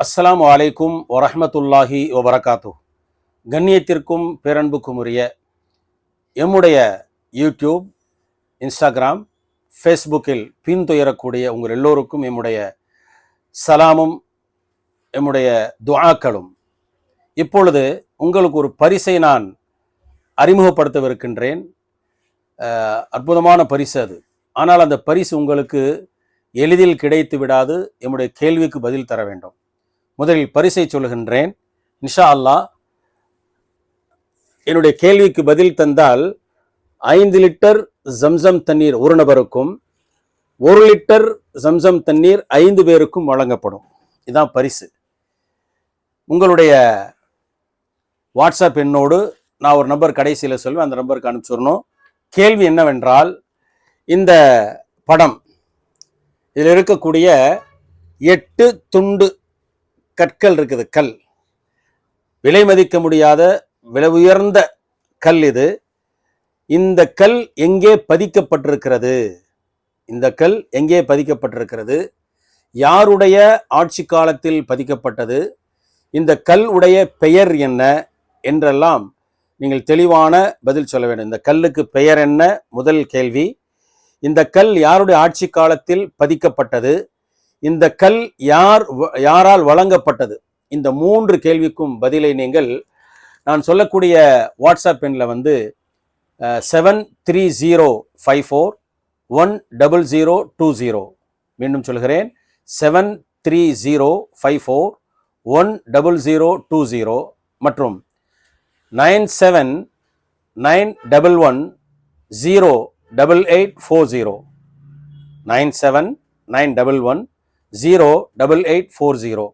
அஸ்லாம் வலைக்கும் வரஹ்மத்துல்லாஹி வபரகாத்து கண்ணியத்திற்கும் பேரன்புக்கும் உரிய எம்முடைய யூடியூப் இன்ஸ்டாகிராம் ஃபேஸ்புக்கில் பின்துயரக்கூடிய உங்கள் எல்லோருக்கும் எம்முடைய சலாமும் எம்முடைய துவாக்களும் இப்பொழுது உங்களுக்கு ஒரு பரிசை நான் அறிமுகப்படுத்தவிருக்கின்றேன். அற்புதமான பரிசு அது. ஆனால் அந்த பரிசு உங்களுக்கு எளிதில் கிடைத்து விடாது எம்முடைய கேள்விக்கு பதில் தர வேண்டும். முதலில் பரிசை சொல்லுகின்றேன். இன்ஷா அல்லாஹ் என்னுடைய கேள்விக்கு பதில் தந்தால் ஐந்து லிட்டர் ஜம்சம் தண்ணீர் ஒரு நபருக்கும் ஒரு லிட்டர் ஜம்சம் தண்ணீர் ஐந்து பேருக்கும் வழங்கப்படும். இதுதான் பரிசு. உங்களுடைய வாட்ஸ்அப் எண்ணோடு நான் ஒரு நம்பர் கடைசியில் சொல்வேன் அந்த நம்பருக்கு அனுப்பிச்சிடணும் கேள்வி என்னவென்றால் இந்த படம் இதில் இருக்கக்கூடிய எட்டு துண்டு கற்கள் இருக்குது கல். விலை மதிக்க முடியாத விலை உயர்ந்த கல் இது. இந்த கல் எங்கே பதிக்கப்பட்டிருக்கிறது? இந்த கல் எங்கே பதிக்கப்பட்டிருக்கிறது? யாருடைய ஆட்சி காலத்தில் பதிக்கப்பட்டது? இந்த கல் உடைய பெயர் என்ன? என்றெல்லாம் நீங்கள் தெளிவான பதில் சொல்ல வேண்டும். இந்த கல்லுக்கு பெயர் என்ன? முதல் கேள்வி. இந்த கல் யாருடைய ஆட்சி காலத்தில் பதிக்கப்பட்டது? இந்த கல் யார் வ- யாரால் வழங்கப்பட்டது? இந்த மூன்று கேள்விக்கும் பதிலை நீங்கள் நான் சொல்லக்கூடிய வாட்ஸ்அப் எண்ணில் வந்து seven three zero five four one double zero two zero மீண்டும் சொல்கிறேன். Seven three zero five four one double zero two zero மற்றும் nine seven nine double one zero double eight four zero nine seven nine double one zero double eight four zero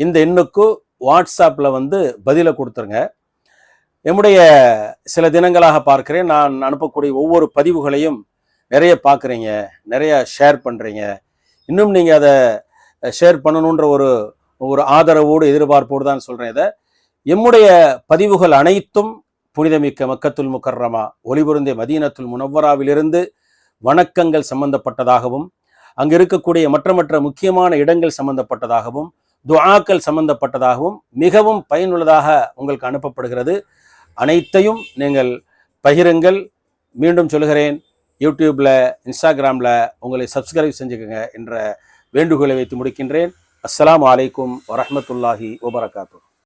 இந்த எண்ணுக்கு வாட்ஸ்அப்பில் வந்து பதிலை கொடுத்துருங்க. என்னுடைய சில தினங்களாக பார்க்கிறேன். நான் அனுப்பக்கூடிய ஒவ்வொரு பதிவுகளையும் நிறைய பார்க்குறீங்க நிறைய ஷேர் பண்ணுறீங்க இன்னும் நீங்கள் அதை ஷேர் பண்ணணுன்ற ஒரு ஒரு ஆதரவோடு எதிர்பார்ப்போடு தான் சொல்கிறேன் இதை. எம்முடைய பதிவுகள் அனைத்தும் புனிதமிக்க மக்கத்துல் முக்கர்ரமா ஒளிபுருந்திய மதீனத்துல் முனவராவிலிருந்து வணக்கங்கள் சம்பந்தப்பட்டதாகவும் அங்கு இருக்கக்கூடிய மற்ற மற்ற முக்கியமான இடங்கள் சம்பந்தப்பட்டதாகவும் துஆக்கள் சம்பந்தப்பட்டதாகவும் மிகவும் பயனுள்ளதாக உங்களுக்கு அனுப்பப்படுகிறது. அனைத்தையும் நீங்கள் பகிருங்கள். மீண்டும் சொல்கிறேன் யூடியூப்பில் இன்ஸ்டாகிராமில் உங்களை சப்ஸ்கிரைப் செஞ்சுக்கங்க என்ற வேண்டுகோளை வைத்து முடிக்கின்றேன். அஸ்லாம் அலைக்கும் வரமத்துல்லாஹி வபரகாத்து